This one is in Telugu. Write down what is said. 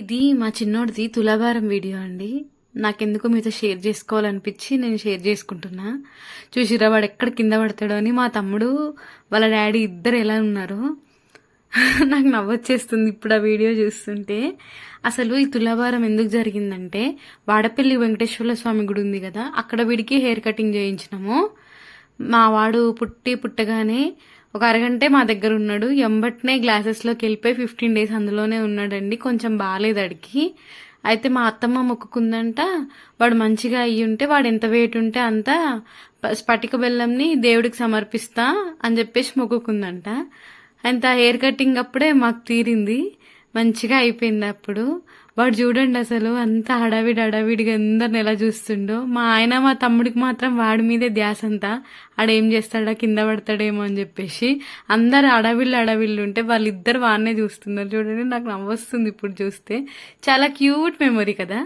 ఇది మా చిన్నోడిది తులాభారం వీడియో అండి. నాకెందుకో మీతో షేర్ చేసుకోవాలనిపించి నేను షేర్ చేసుకుంటున్నా. చూసిరా వాడు ఎక్కడ కింద పడతాడో అని మా తమ్ముడు వాళ్ళ డాడీ ఇద్దరు ఎలా ఉన్నారు నాకు నవ్వొచ్చేస్తుంది ఇప్పుడు ఆ వీడియో చూస్తుంటే. అసలు ఈ తులాభారం ఎందుకు జరిగిందంటే వాడపల్లి వెంకటేశ్వర స్వామి గుడి ఉంది కదా అక్కడ వీడికి హెయిర్ కటింగ్ చేయించినాము. మా వాడు పుట్టి పుట్టగానే ఒక అరగంటే మా దగ్గర ఉన్నాడు. ఎంబట్నే గ్లాసెస్లోకి వెళ్ళిపోయి ఫిఫ్టీన్ డేస్ అందులోనే ఉన్నాడండి. కొంచెం బాగాలేదు అడిగి. అయితే మా అత్తమ్మ మొక్కుకుందంట వాడు మంచిగా అయ్యి ఉంటే వాడు ఎంత వెయిట్ ఉంటే అంత స్ఫటిక బెల్లంని దేవుడికి సమర్పిస్తా అని చెప్పేసి మొక్కుకుందంట. అంత హెయిర్ కటింగ్ అప్పుడే మాకు తీరింది. మంచిగా అయిపోయింది అప్పుడు. వాడు చూడండి అసలు అంత హడావిడి హడావిడిగా అందరిని ఎలా చూస్తుండో. మా ఆయన మా తమ్ముడికి మాత్రం వాడి మీదే ధ్యాస అంతా. ఆడేం చేస్తాడా కింద పడతాడేమో అని చెప్పేసి అందరు అడవిళ్ళు అడవిళ్ళు ఉంటే వాళ్ళిద్దరు వాడినే చూస్తున్నారు. చూడండి నాకు నవ్వొస్తుంది ఇప్పుడు చూస్తే. చాలా క్యూట్ మెమొరీ కదా.